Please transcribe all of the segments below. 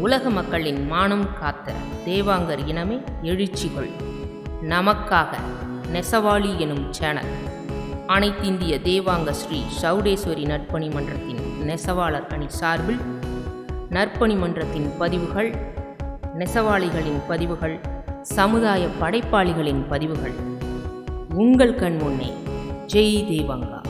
உலக மக்களின் மானம் காத்த தேவாங்கர் இனமே எழுச்சிகள். நமக்காக நெசவாளி எனும் சேனல். அனைத்திந்திய தேவாங்க ஸ்ரீ சௌடேஸ்வரி நற்பணி மன்றத்தின் நெசவாளர் அணி சார்பில் நற்பணி மன்றத்தின் பதிவுகள் நெசவாளிகளின் பதிவுகள் சமுதாய படைப்பாளிகளின் பதிவுகள். உங்கள் கண் முன்னே ஜெய் தேவாங்கா.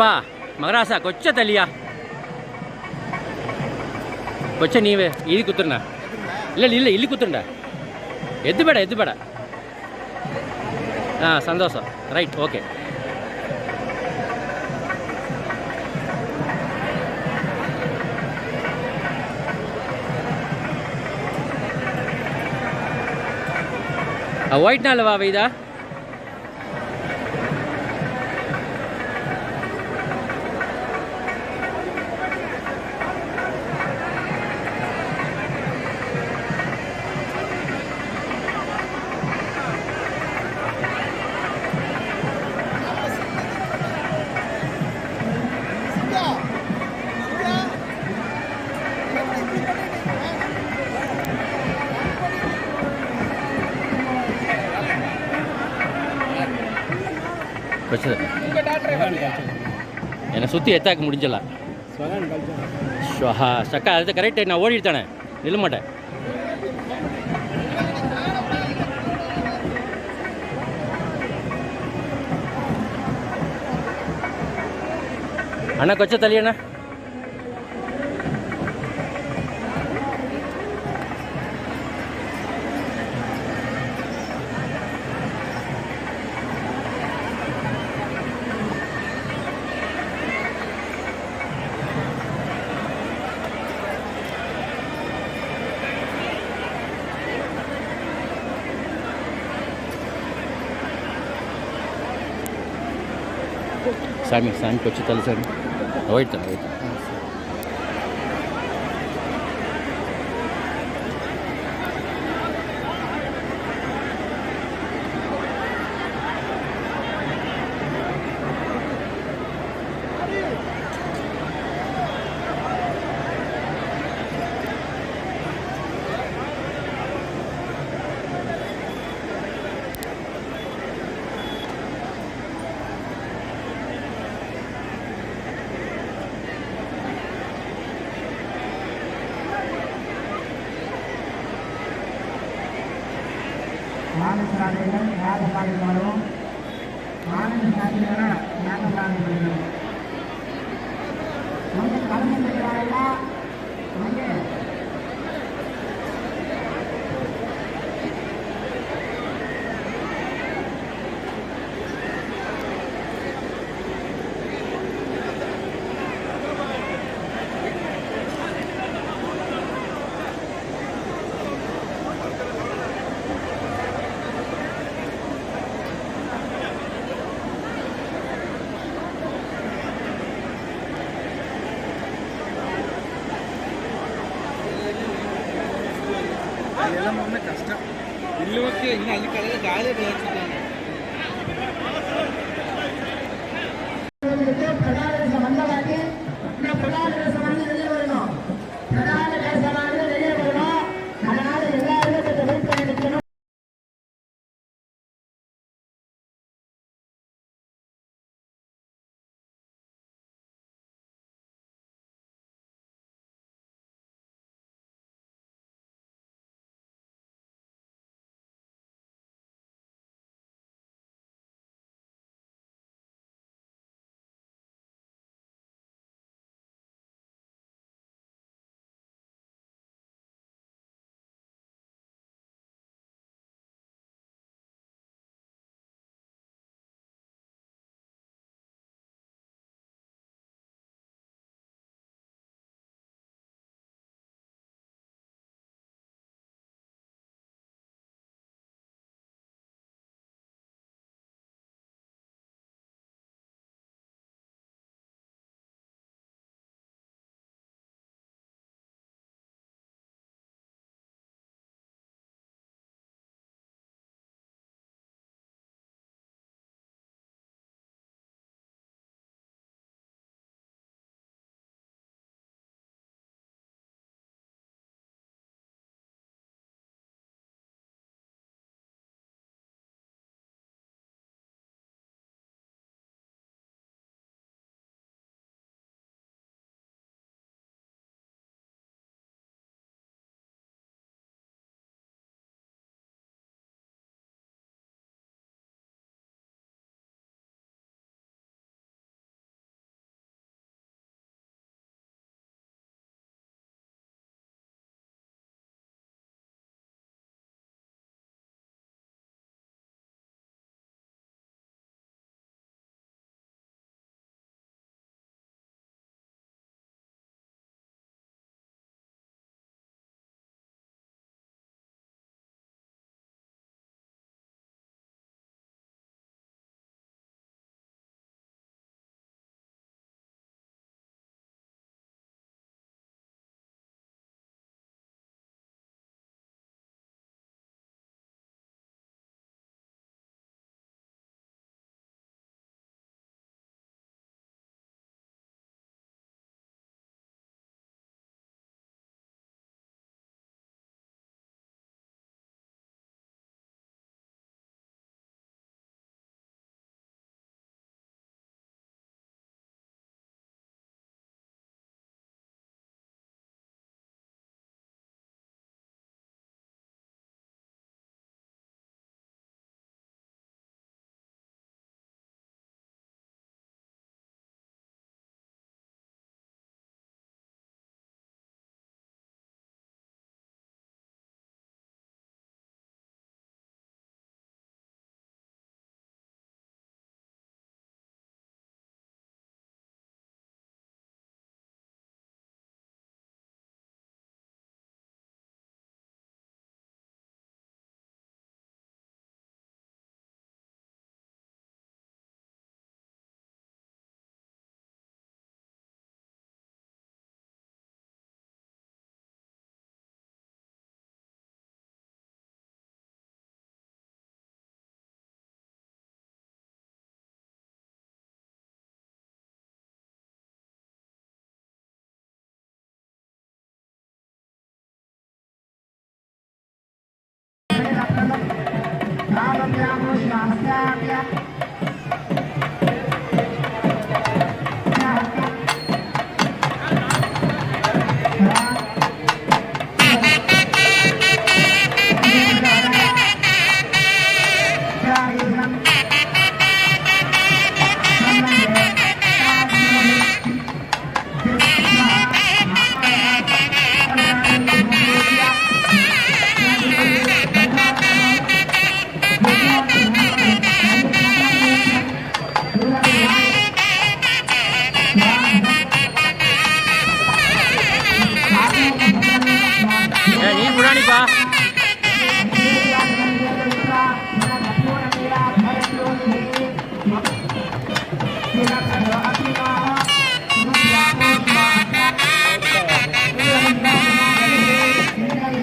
ಅಪ್ಪ ಮಗರಾಸ ಕೊಚ್ಚ ತಲಿಯ ಕೊಚ್ಚ ನೀವೇ ಇಲ್ಲಿ ಕೂತ್ರನ ಇಲ್ಲ ಇಲ್ಲ ಇಲ್ಲಿ ಕೂತ್ರಂಡ ಎದ್ದು ಬೇಡ ಎದ್ದು ಬೇಡ ಹಾಂ ಸಂತೋಷ ರೈಟ್ ಓಕೆ ವೈಟ್ ನಾಲ್ವಾ ಇದಾ வச்சது ಸುತ್ತಿ ಎತ್ತಾಕ ಮುಡಿಂಜಲ್ಲ ಹಾಂ ಸಕ್ಕ ಅದು ಕರೆಕ್ಟ್ ನಾವು ಓಡಿಡ್ತಾನೆ ನಿಲ್ಮಾಟ ಅಣ್ಣ ಕೊಚ್ಚ ತಲಿ ಅಣ್ಣ ಸ್ವಾಮಿ ಸ್ವಾಮಿ ಕೊಚ್ಚಿ ತಲೆ ಸ್ವಾಮಿ. ಹೋಯ್ತು. ของการ Dale bien.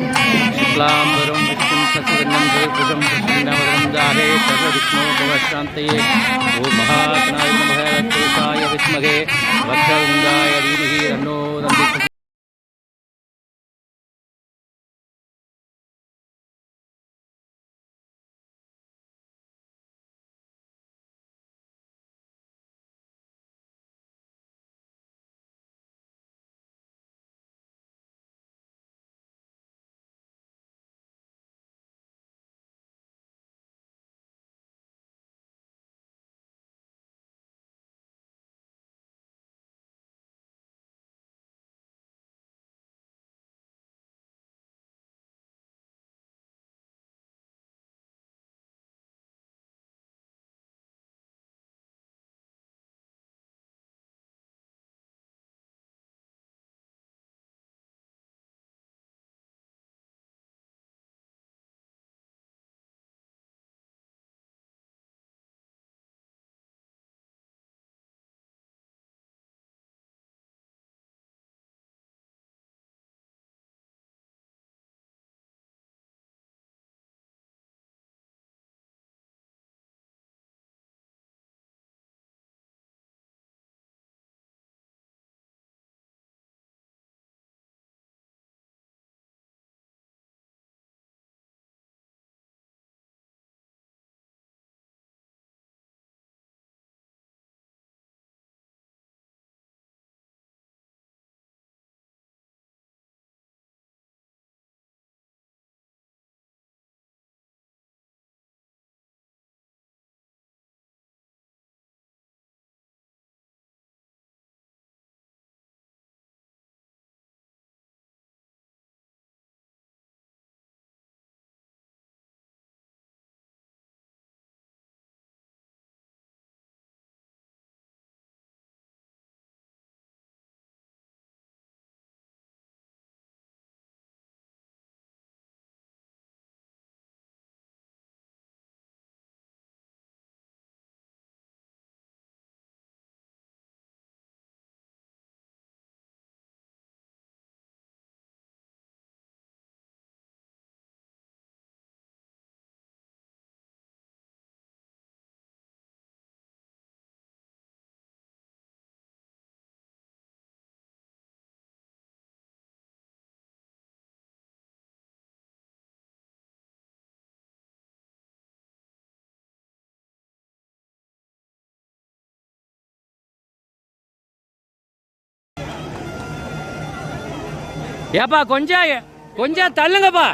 शुक्लांबरम विष्णु सचिवन्नम गुरुभुजम कृष्णवरम जारे सर्वविष्णु भवशान्तये ओम महागणाय नमः तोषाय विद्महे वक्रवृन्दाय धीमहि तन्नो रन्धिः ஏப்பா கொஞ்சம் கொஞ்சம் தள்ளுங்கப்பா.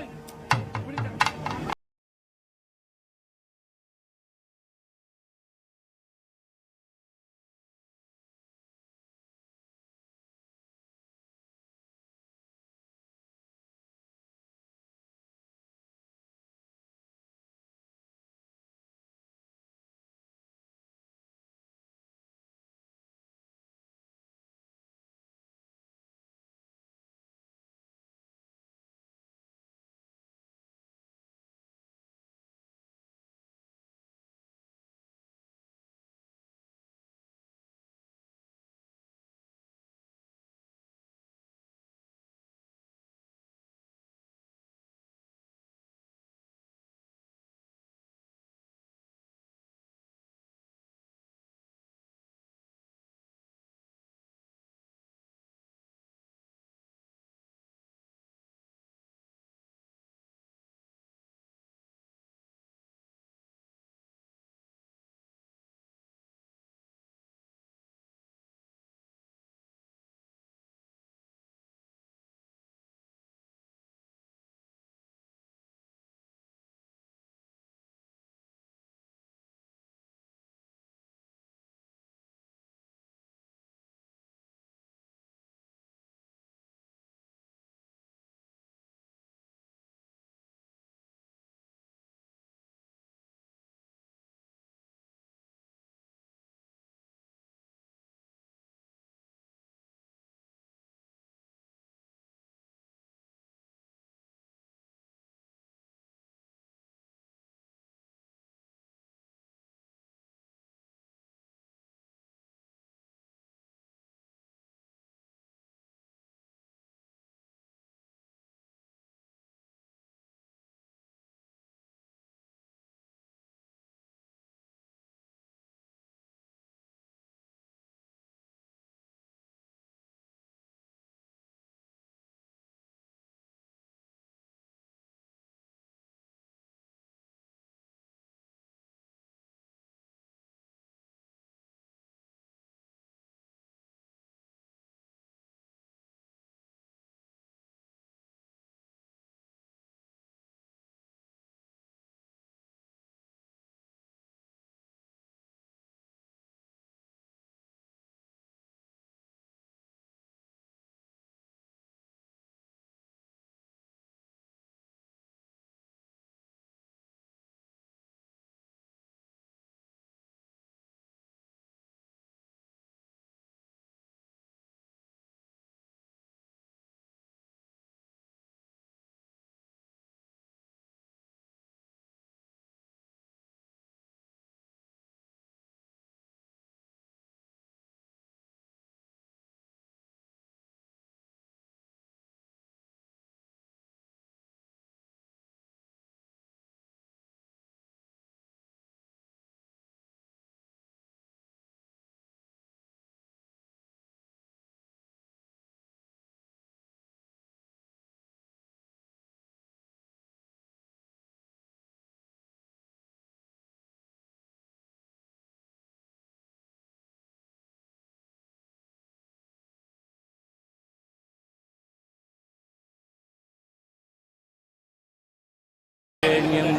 ധൈര്യം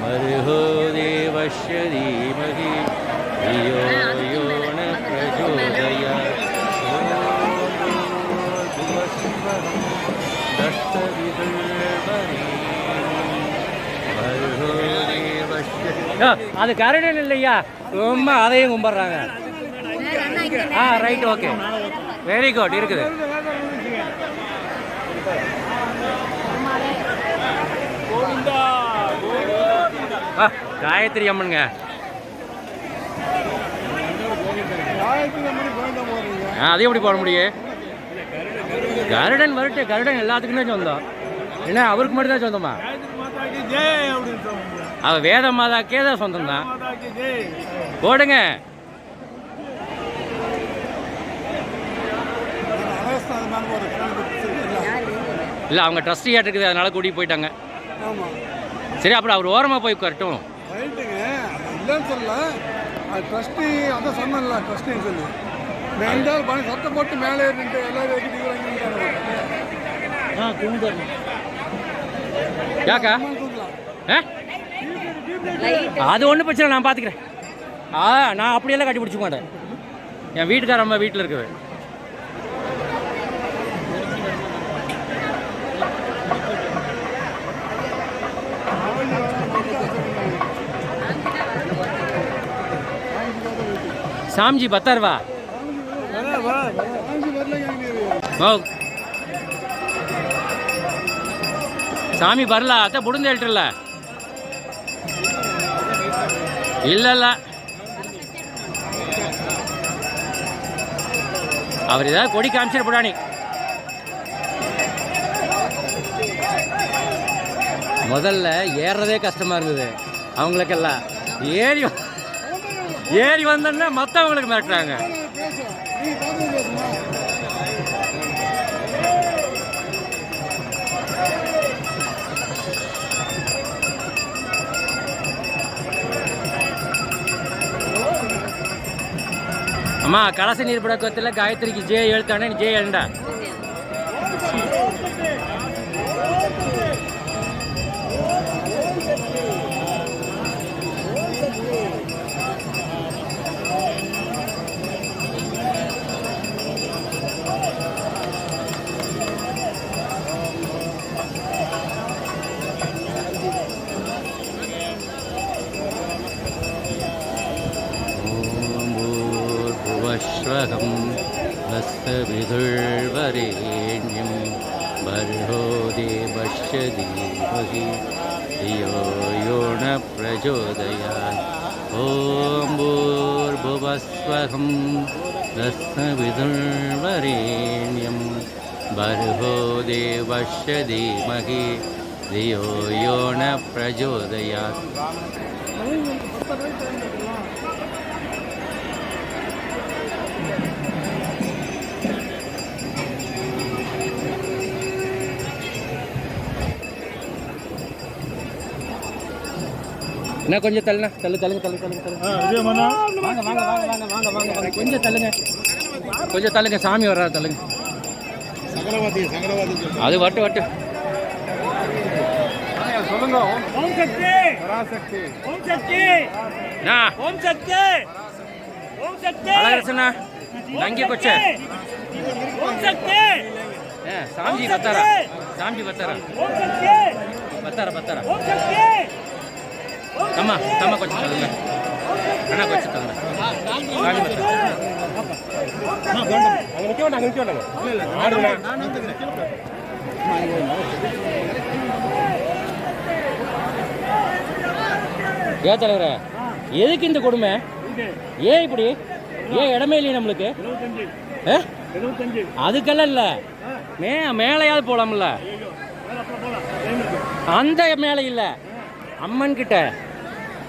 മരുഹോ ദേവശ്യ ധീമഹി ധിയോയോണ പ്രചോദയ. അത് കരടനില്ലയ്യാ ഉമ്മ അതേ കുമ്പറാങ്ക ആ റൈറ്റ് ഓക്കെ വെരി ഗുഡ് ഇരിക്കുന്നത് காயத்ரி அம்மனுங்க. ஆ அது எப்படி போட முடியும்? கருடன் வரட்டு கருடன் எல்லாத்துக்குமே சொந்தம். என்ன அவருக்கு மட்டும் தான் சொந்தமா? அவ வேத மாதாக்கே தான் சொந்தம் தான் போடுங்க இல்லை அவங்க ட்ரஸ்டி இருக்குது அதனால கூட்டிகிட்டு போயிட்டாங்க. சரி அப்புறம் அவர் ஓரமாக போய் உட்காரட்டும். ரைட்டுங்க இல்லைன்னு சொல்லல. அது ட்ரஸ்டி அதான் சொன்னல ட்ரஸ்டின்னு சொல்லி. ரெண்டாவது பணம் சட்டை போட்டு மேலே ஏறிட்டு எல்லாரும் யாக்கா? ஆ? அது ஒன்றும் பிரச்சனை நான் பார்த்துக்கிறேன் ஆ நான் அப்படியெல்லாம் கட்டி பிடிச்சிக்க மாட்டேன். என் வீட்டுக்கார அம்மா வீட்டில் இருக்குது சாமிஜி பத்தாயிரவா சாமி வரல அதான் புடுந்து எழுட்டுல இல்லைல்ல அவர் ஏதாவது கொடி காமிச்சிட போடானி. முதல்ல ஏறுறதே கஷ்டமாக இருந்தது. அவங்களுக்கெல்லாம் ஏறி ஏறி வந்தோன்னா மற்றவங்களுக்கு மிரட்டுறாங்க. அம்மா கடைசி நீர் பழக்கத்தில் காயத்ரிக்கு ஜே எழுத்தானே ஜே எழுண்டா भूर्भुवस्वहं हस्तविधुर्वरेण्यं बर्हो देवस्य धीमहि धियो यो न प्रचोदयात् ॐ भूर्भुवस्वहं हस्तविधुर्वरेण्यं बर्हो देवस्य धीमहि धियो यो न प्रचोदयात् என்ன கொஞ்சம் தள்ளுண்ணா. தள்ளு தள்ளுங்க தள்ளு தள்ளுங்க தள்ளுங்க. வாங்க வாங்க வாங்க வாங்க வாங்க வாங்க கொஞ்சம் தள்ளுங்க. கொஞ்சம் தள்ளுங்க சாமி வர்றாரு தள்ளுங்க. அது வட்டு வட்டு. சொல்லுங்க. ஓம் சக்தி. பராசக்தி. ஓம் சக்தி. ஓம் சக்தி. ஓம் பத்தாரா? ತಮ್ಮ ತಮ್ಮ ಕೊಚ್ಚ ತಲ್ಲ ಅಣ್ಣ ಕೊಚ್ಚ ತಲ್ಲ ಸಾಮಿ ಬರ್ತಾರ ஏன் தலைவரே எதுக்கு இந்த கொடுமை ஏன் இப்படி ஏன் இடமே இல்லையே நம்மளுக்கு ஆ? அதுக்கெல்லாம் இல்லை மே மேலையாவது போலாம்ல அந்த மேலே இல்லை அம்மன் கிட்ட ஏ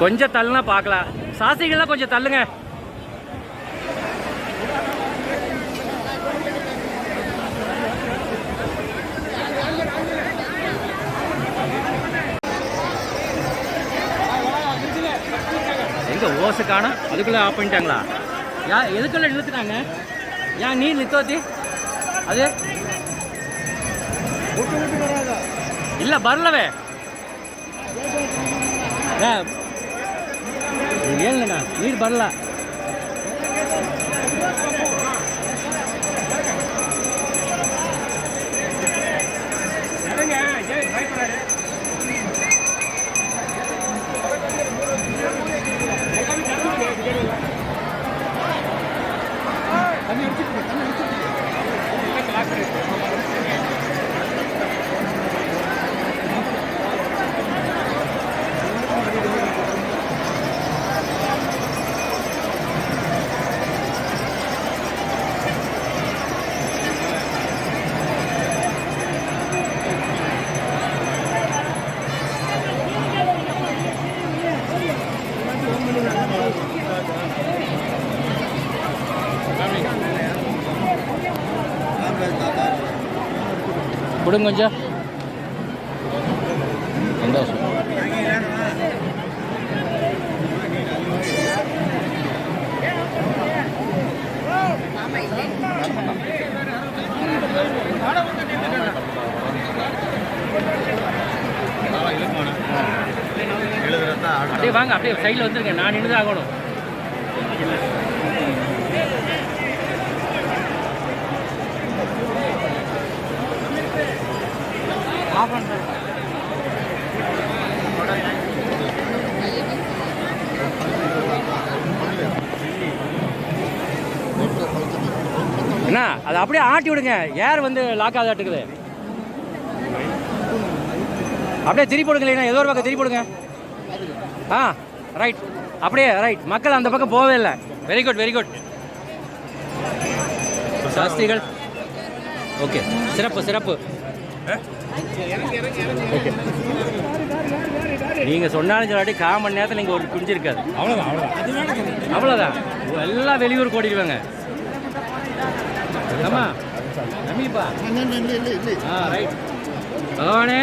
கொஞ்சம் தள்ளுனா பார்க்கலாம். சாசிகள்லாம் கொஞ்சம் தள்ளுங்க. எங்க ஓசு காணும்? அதுக்குள்ள ஆஃப் பண்ணிட்டாங்களா? யா எதுக்குள்ள நிறுத்துட்டாங்க? ஏன் நீ நித்தோத்தி அது? இல்லை வரலவே ஏ, இது ஏனுங்கண்ணா நீர் வரல கொடுங்க கொஞ்சம் சந்தோஷம் அப்படியே வாங்க அப்படியே சைடில் வந்துருங்க. நான் நின்று தான் ஆகணும் என்ன அதை அப்படியே ஆட்டி விடுங்க. ஏர் வந்து லாக் ஆகாட்டுக்குது அப்படியே திருப்பி இல்லைன்னா ஏதோ ஒரு பக்கம் திருப்பி போடுங்க. ஆ ரைட் அப்படியே ரைட் மக்கள் அந்த பக்கம் போகவே இல்லை. வெரி குட் வெரி குட் சாஸ்திரிகள். ஓகே சிறப்பு சிறப்பு. ஓகே நீங்கள் சொன்னாலும் சொல்லாட்டி கால் மணி நேரத்தில் நீங்கள் ஒரு குஞ்சு இருக்காது. அவ்வளோதான் அவ்வளோதான் அவ்வளோதான் எல்லாம் வெளியூர் ஓடிடுவாங்க ஆமா நம்பிப்பா ஆ ரைட் பகவானே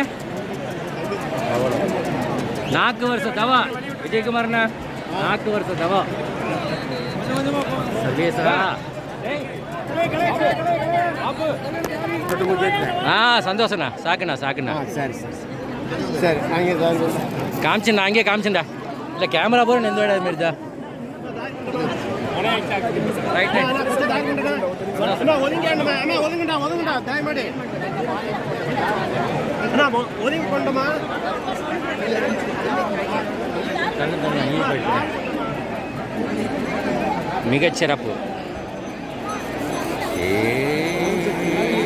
நாக்கு வருஷ தவா விஜயகுமார்ண்ணா நாக்கு வருஷ தவா சர்வேசரா ஆ சந்தோஷண்ணா சாக்குண்ணா சாக்குண்ணா சரி சரி சரி காமிச்சுண்ணா அங்கேயே காமிச்சுண்டா இல்லை கேமரா போகிற நெந்த அண்ணா ஒதுங்க அண்ணா ஒதுங்கடா ஒதுங்கடா தயமாடி. அண்ணா ஒதுங்கி மிகச்சிறப்பு. ஏ